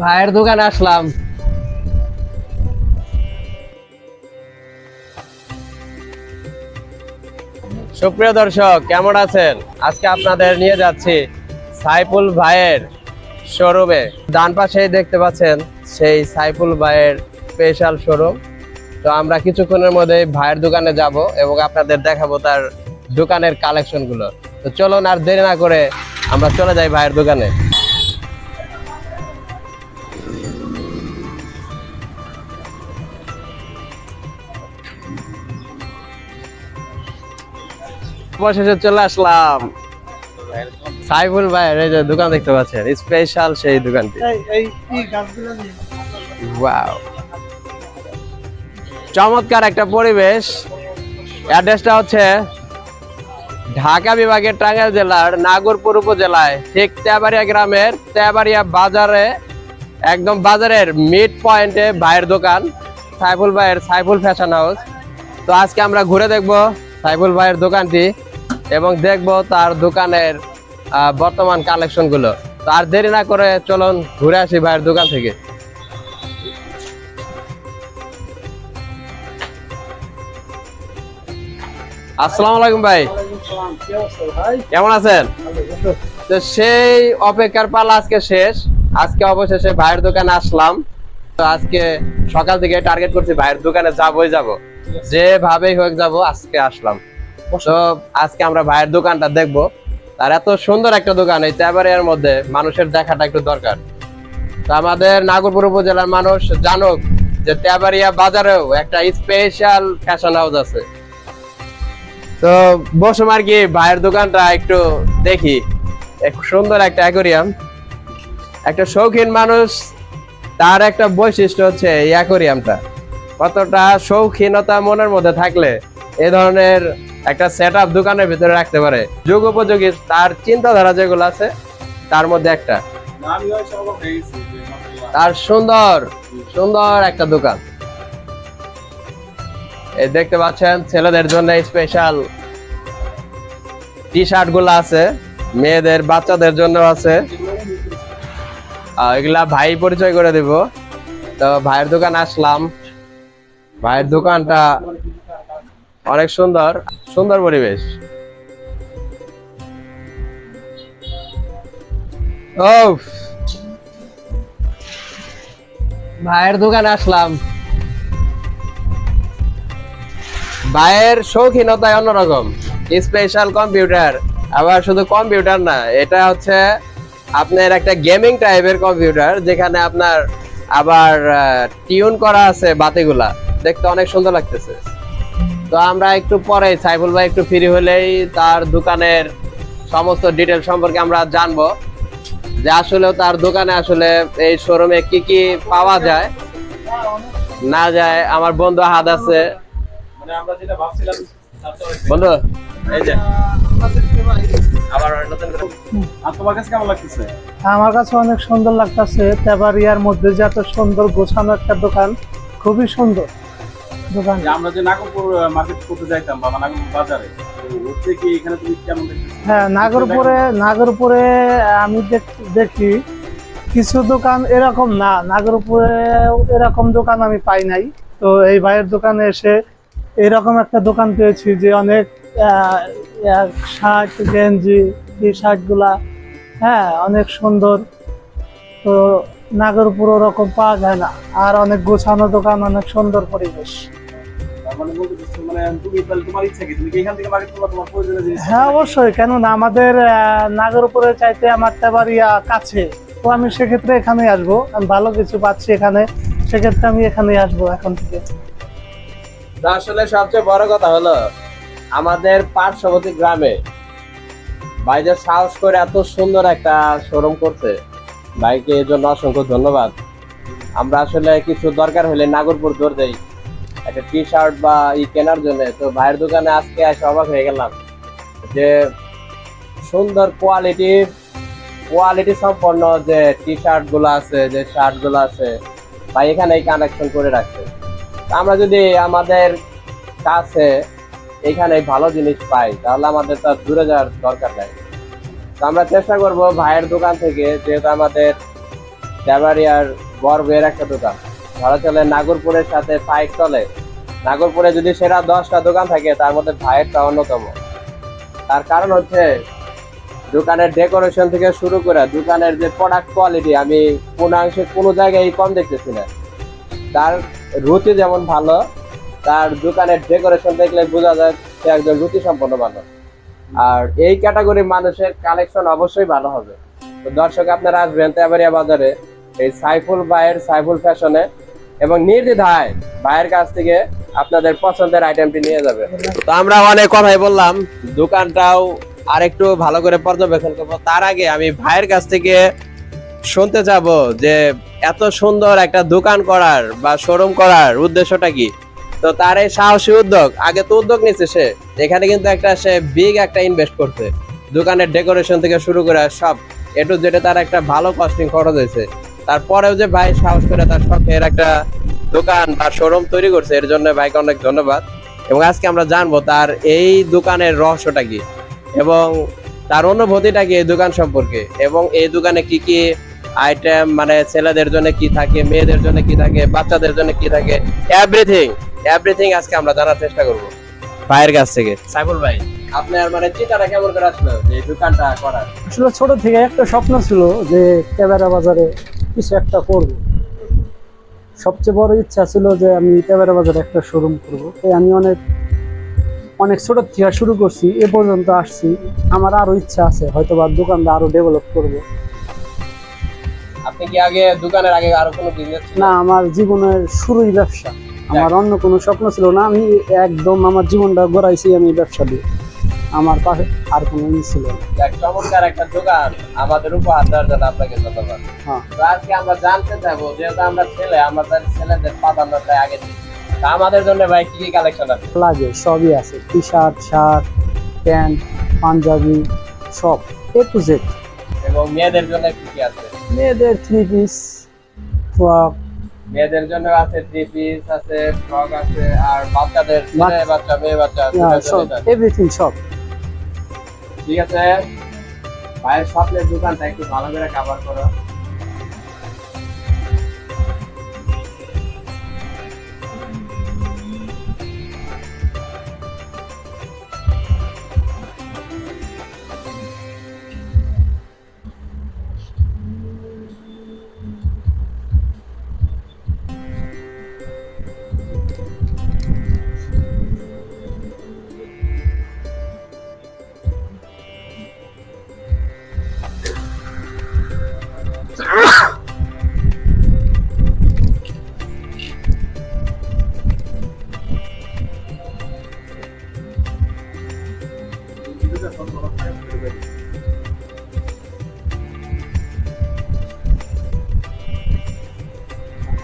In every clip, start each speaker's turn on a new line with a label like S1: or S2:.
S1: ভাইয়ের দোকানে আসলাম। সুপ্রিয় দর্শক, কেমন আছেন? আজকে আপনাদের নিয়ে যাচ্ছি সাইফুল ভাইয়ের শোরুমে। ডান পাশেই দেখতে পাচ্ছেন সেই সাইফুল ভাইয়ের স্পেশাল শোরুম। তো আমরা কিছুক্ষণের মধ্যে ভাইয়ের দোকানে যাব এবং আপনাদের দেখাবো তার দোকানের কালেকশনগুলো তো চলুন আর দেরি না করে আমরা চলে যাই ভাইয়ের দোকানে। অবশেষে চলে আসলাম। সাইফুল ভাইয়ের এই যে দোকান দেখতে পাচ্ছেন স্পেশাল সেই দোকানটি। ওয়াও চমৎকার একটা পরিবেশ। অ্যাড্রেসটা হচ্ছে ঢাকা বিভাগের টাঙ্গাইল জেলার নাগরপুর উপজেলায় ঠিক তেবাড়িয়া গ্রামের তেবাড়িয়া বাজারে, একদম বাজারের মিড পয়েন্টে ভাইয়ের দোকান, সাইফুল ভাইয়ের সাইফুল ফ্যাশন হাউস তো আজকে আমরা ঘুরে দেখব সাইফুল ভাইয়ের দোকানটি এবং দেখব তার দোকানের বর্তমান কালেকশনগুলো তো আর দেরি না করে চলুন ঘুরে আসি ভাইয়ের দোকান থেকে। আসসালামু আলাইকুম ভাই। কেমন আছেন? তো সেই অপেক্ষার পালা আজকে শেষ। আজকে অবশেষে ভাইয়ের দোকানে আসলাম। তো আজকে সকাল থেকে টার্গেট করছি, ভাইয়ের দোকানে যাবই যাব। যেভাবেই হোক যাব, আজকে আসলাম। তো আজকে আমরা ভাইয়ের দোকানটা দেখব। তার এত সুন্দর একটা দোকান, এই তেবারিয়ার মধ্যে মানুষের দেখাটা একটু দরকার। তো আমাদের নাগরপুর উপজেলার মানুষ জানুক যে তেবারিয়া বাজারেও একটা স্পেশাল ফ্যাশন হাউস আছে। তো বসুম আর কি ভাইয়ের দোকানটা একটু দেখি। সুন্দর একটা অ্যাকোরিয়াম একটা শৌখিন মানুষ, তার একটা বৈশিষ্ট্য হচ্ছে এই অ্যাকোরিয়ামটা কতটা শৌখিনতা মনের মধ্যে থাকলে এ ধরনের একটা সেট আপ দোকানের ভিতরে রাখতে পারে। যুগ উপযোগী, তার চিন্তাধারা যেগুলো আছে, তার মধ্যে একটা। তার সুন্দর সুন্দর একটা দোকান। দেখতে পাচ্ছেন, ছেলেদের জন্য স্পেশাল টি শার্টগুলো আছে, মেয়েদের, বাচ্চাদের জন্য আছে। এগুলা ভাই পরিচয় করে দিব। তো ভাইয়ের দোকান আসলাম। ভাইয়ের দোকানটা অনেক সুন্দর সুন্দর পরিবেশ। ভাইয়ের দোকানে আসলাম। ভাইয়ের শৌখিনতায় অন্যরকম। স্পেশাল কম্পিউটার আবার শুধু কম্পিউটার না, এটা হচ্ছে আপনার একটা গেমিং টাইপের কম্পিউটার যেখানে আপনার আবার টিউন করা আছে বাতিগুলা। দেখতে অনেক সুন্দর লাগতেছে। তো আমরা একটু পরে সাইফুল ভাই একটু ফ্রি হলেই তার দোকানের সমস্ত ডিটেল সম্পর্কে আমরা জানব যে আসলে তার দোকানে আসলে এই শোরুমে কি কি পাওয়া যায়। না যায়, আমার বন্ধু হাত আছে।
S2: মানে আমরা যেটা ভাবছিলাম তার তো অনেক-
S1: বন্ধু। এই যে আবার নতুন করে।
S2: আর তোমার কাছে কেমন লাগতেছে?
S3: আমার কাছে অনেক সুন্দর লাগতেছে। তেবারিয়ার মধ্যে যে এত সুন্দর গোছানো একটা দোকান খুবই সুন্দর দোকান।
S2: আমরা যে নাগরপুর মার্কেট করতে যাইতাম বা নাগরপুর বাজারে কি এখানে তুমি কেমন
S3: হ্যাঁ নাগরপুরে নাগরপুরে আমি দেখ- দেখি কিছু দোকান এরকম না। নাগরপুরে এরকম দোকান আমি পাই নাই। তো এই ভাইয়ের দোকানে এসে এরকম একটা দোকান পেয়েছি যে অনেক শার্ট গেঞ্জি টি শার্টগুলা হ্যাঁ অনেক সুন্দর। তো নাগরপুর ওরকম পাওয়া যায় না। আর অনেক গোছানো দোকান অনেক সুন্দর পরিবেশ।
S2: মানে মানে
S3: হ্যাঁ অবশ্যই। কেননা আমাদের আহ, নাগরপুরের চাইতে আমার তেবাড়িয়া কাছে। তো আমি সেক্ষেত্রে এখানেই আসব। আমি ভালো কিছু পাচ্ছি এখানে। সেক্ষেত্রে আমি এখানেই আসব এখন থেকে।
S1: আসলে সবচেয়ে বড় কথা হলো, আমাদের পার্শ্ববর্তী গ্রামে ভাই যে সাহস করে এত সুন্দর একটা শোরুম করছে। ভাইকে এর জন্য অসংখ্য ধন্যবাদ। আমরা আসলে কিছু দরকার হলে নাগরপুর দৌড় দেই। একটা টি শার্ট বা ই কেনার জন্য। তো ভাইয়ের দোকানে আজকে এসে অবাক হয়ে গেলাম যে সুন্দর কোয়ালিটি কোয়ালিটি সম্পন্ন যে টি শার্টগুলো আছে, যে শার্টগুলো আছে, ভাই এখানে কানেকশন করে রাখছে। আমরা যদি আমাদের কাছে এখানে ভালো জিনিস পাই, তাহলে আমাদের তো দূরে যাওয়ার দরকার নাই। আমরা চেষ্টা করব ভাইয়ের দোকান থেকে, যেহেতু আমাদের দেবারিয়ার গর্বের একটা দোকান। ধরা চলে নাগরপুরের সাথে পাইক চলে নাগরপুরে যদি সেরা দশটা দোকান থাকে, তার মধ্যে ভাইয়েরটা অন্যতম। তার কারণ হচ্ছে, দোকানের ডেকোরেশন থেকে শুরু করে দোকানের যে প্রোডাক্ট কোয়ালিটি আমি কোনাংশে কোনো জায়গায় কম দেখতেছি না। তার রুচি যেমন ভালো, তার দোকানের ডেকোরেশন দেখলে বোঝা যায় সে একজন রুচি সম্পন্ন মানুষ। আর এই ক্যাটাগরি মানুষের কালেকশন অবশ্যই ভালো হবে। তো দর্শক, আপনারা আসবেন তেবারিয়া বাজারে এই সাইফুল ভাইয়ের সাইফুল ফ্যাশনে এবং নির্দ্বিধায় ভাইয়ের কাছ থেকে আপনাদের পছন্দের আইটেমটি নিয়ে যাবে। তো আমরা অনেক কথাই বললাম, দোকানটাও আরেকটু ভালো করে পর্যবেক্ষণ করব। তার আগে আমি ভাইয়ের কাছ থেকে শুনতে যাব যে এত সুন্দর একটা দোকান করার বা শোরুম করার উদ্দেশ্যটা কি? তো তার এই সাহসী উদ্যোগ, আগে তো উদ্যোগ নিচ্ছে সে, এখানে কিন্তু একটা সে বিগ একটা ইনভেস্ট করছে। দোকানের ডেকোরেশন থেকে শুরু করে সব এটু যেটা তার একটা ভালো কস্টিং খরচ হয়েছে। তারপরেও যে ভাই সাহস করে তার শখের একটা দোকান বা শোরুম তৈরি করছে, এর জন্য ভাইকে অনেক ধন্যবাদ। এবং আজকে আমরা জানব তার এই দোকানের রহস্যটা কি? এবং তার অনুভূতিটা কি এই দোকান সম্পর্কে? এবং এই দোকানে কি কি আইটেম মানে ছেলেদের জন্য কি থাকে, মেয়েদের জন্য কি থাকে, বাচ্চাদের জন্য কি থাকে এভরিথিং এভরিথিং আজকে আমরা জানার চেষ্টা করব। ভাইয়ের কাছ থেকে। সাইফুল ভাই, আপনার মানে চিন্তাটা কেমন করে আসলো যে দোকানটা করার?
S4: আসলে ছোট থেকে একটা স্বপ্ন ছিল যে ক্যামেরা বাজারে কিছু একটা করব। সবচেয়ে বড় ইচ্ছা ছিল যে আমি ক্যামেরা বাজারে একটা শোরুম করব। তাই আমি অনেক অনেক ছোট থেকে শুরু করছি, এ পর্যন্ত আসছি। আমার আরও ইচ্ছা আছে হয়তো বা দোকানটা আরও ডেভেলপ করব।
S1: আপনি কি আগে দোকানের আগে আরও কোনো বিজনেস
S4: না আমার জীবনের শুরুই ব্যবসা। আমার অন্য কোনো স্বপ্ন ছিল না আমি একদম আমার জীবনটা গড়াইছি আমি ব্যবসা দিয়ে। আমার পাশে আর কোনো ই ছিল
S1: চমৎকার একটা দোকান। আমাদের উপহার দেওয়ার জন্য আপনাকে ধন্যবাদ।
S4: হ্যাঁ।
S1: তো আজকে আমরা জানতে চাইব যেহেতু আমরা ছেলে আমাদের ছেলেদের প্রাধান্যটা আগে দিই। তা আমাদের জন্য ভাই কি কি কালেকশন আছে?
S4: লাগে সবই আছে। T shirt shirt pant Punjabi সব এ টু জেড
S1: এবং মেয়েদের জন্য কি কি আছে?
S4: মেয়েদের থ্রি পিস ফ্রক
S1: মেয়েদের জন্য আছে থ্রি পিস আছে ফ্রক আছে আর বাচ্চাদের ছেলে
S4: বাচ্চা-
S1: মেয়ে বাচ্চা
S4: সব
S1: আছে।
S4: এভরিথিং সব।
S1: ঠিক আছে? ভাইয়ের স্বপ্নের দোকানটা একটু ভালো করে কাভার করো।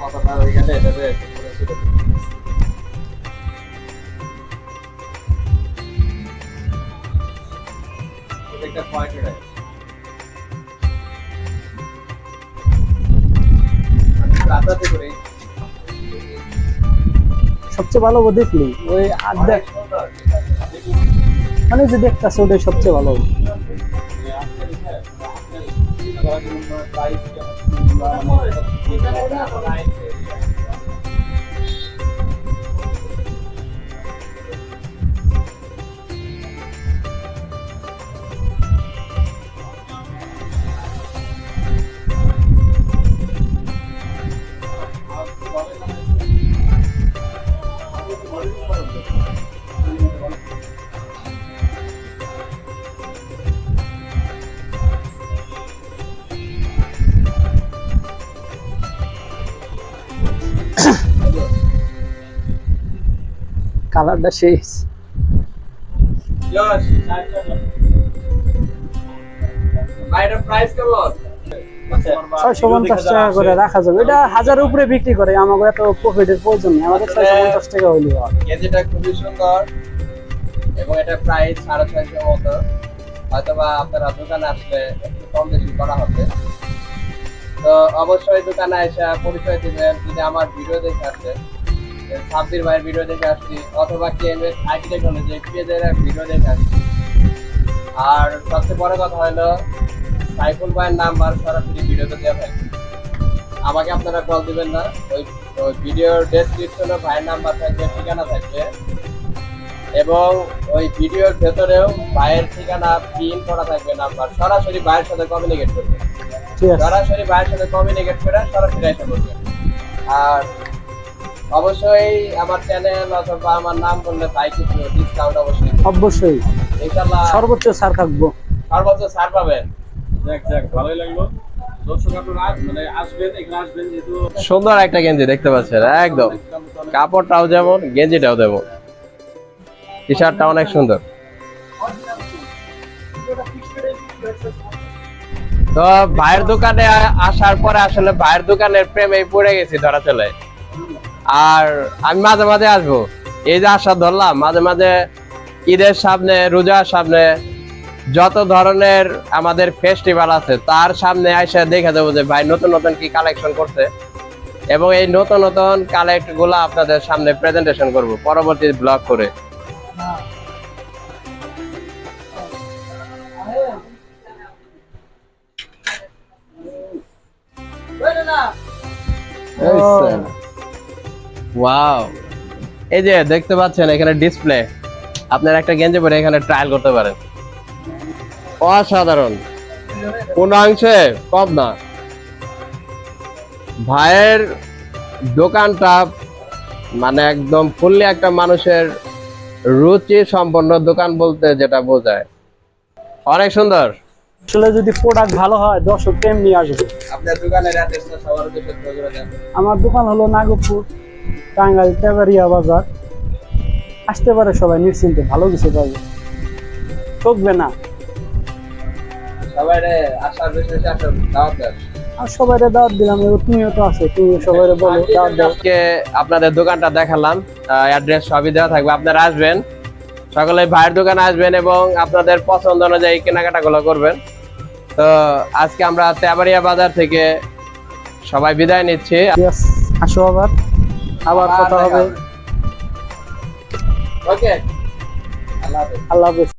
S1: কথাটা ওইখানে দেবে একটা পয়েন্ট রাতাতে করে
S4: সবচেয়ে ভালো দেখলি ওই দেখ মানে যদি একটা ওটাই সবচেয়ে ভালো হবে কালারটা শেষ ছয়শো পঞ্চাশ টাকা করে রাখা যাবে। এটা হাজারের উপরে বিক্রি করে আমাকে এত প্রফিটের প্রয়োজন নেই। আমাদের ছয়শো পঞ্চাশ টাকা হইলে। হয়
S1: খুবই সুন্দর এবং এটা প্রাইস সাড়ে ছয়শো মতো। হয়তো বা আপনারা দোকানে আসলে একটু কম বেশি করা হবে। তো অবশ্যই দোকানে এসে পরিচয় দিবেন যদি আমার ভিডিও দেখে আসছে সাব্বির ভাইয়ের ভিডিও দেখে আসছি অথবা K M S IT technology পেজের ভিডিও দেখে আসছি। আর সবচেয়ে বড় কথা হলো সাইফুল ভাইয়ের নাম্বার সরাসরি ভিডিওতে দেওয়া থাকবে আমাকে আপনারা কল দিবেন না ওই ভিডিওর ডেসক্রিপশনে ভাইয়ের নাম্বার থাকবে ঠিকানা থাকবে। এবং ওই ভিডিওর ভেতরেও ভাইয়ের ঠিকানা পিন করা থাকবে নাম্বার সরাসরি ভাইয়ের সাথে কমিউনিকেট করবে। সরাসরি ভাইয়ের সাথে কমিউনিকেট করে সরাসরি এসে বলবেন আর অবশ্যই আমার চ্যানেল অথবা আমার নাম বললে তাই কিছু ডিসকাউন্ট অবশ্যই
S4: অবশ্যই।
S1: ইনশাল্লাহ
S4: সর্বোচ্চ ছাড় থাকব।
S1: সর্বোচ্চ ছাড় পাবেন।
S2: যাক যাক ভালোই লাগল। মানে
S1: সুন্দর একটা গেঞ্জি দেখতে পাচ্ছেন একদম। কাপড়টাও যেমন গেঞ্জিটাও যেমন টি শার্টটা অনেক সুন্দর। তো ভাইয়ের দোকানে আসার পরে আসলে ভাইয়ের দোকানের প্রেমে পড়ে গেছি ধরা চলে। আর আমি মাঝে মাঝে আসব। এই যে আশা ধরলাম, মাঝে মাঝে ঈদের সামনে, রোজার সামনে যত ধরনের আমাদের ফেস্টিভ্যাল আছে, তার সামনে আইসা দেখে দেবো যে ভাই নতুন নতুন কি কালেকশন করছে। এবং এই নতুন নতুন কালেক্টগুলো আপনাদের সামনে প্রেজেন্টেশন করব পরবর্তী ব্লগ করে। ওয়াও এই যে দেখতে পাচ্ছেন এখানে ডিসপ্লে আপনার একটা গেঞ্জি পরে এখানে ট্রায়াল করতে পারেন। অসাধারণ। কোন অংশে কম না। ভাইয়ের দোকানটা মানে একদম ফুললি একটা মানুষের রুচি সম্পন্ন দোকান বলতে যেটা বোঝায়। অনেক সুন্দর।
S4: আসলে যদি প্রোডাক্ট ভালো হয় দর্শক তেমনি আসবে?
S1: আপনার দোকানের অ্যাড্রেসটা সবার উদ্দেশ্যে একটু বলে দেন।
S4: আমার দোকান হলো নাগপুর টাঙ্গাইল তেবারিয়া বাজার। আসতে পারে সবাই নিশ্চিন্তে ভালো কিছু পাবে। ঠকবে না।
S1: সবাই রে আসার বেশি বেশি আসার দাওয়াত
S4: দিলাম তুমিও তো আছো তুমি সবাই বলো দাওয়াত দাও।
S1: আজকে আপনাদের দোকানটা দেখালাম অ্যাড্রেস সবই দেওয়া থাকবে আপনারা আসবেন। সকলে ভাইয়ের দোকানে আসবেন এবং আপনাদের পছন্দ অনুযায়ী কেনাকাটাগুলো করবেন। তো আজকে আমরা তেবাড়িয়া বাজার থেকে সবাই বিদায় নিচ্ছি।
S4: আসো আবার। আবার কথা হবে
S1: ওকে আল্লাহ হাফেজ
S4: আল্লাহ হাফেজ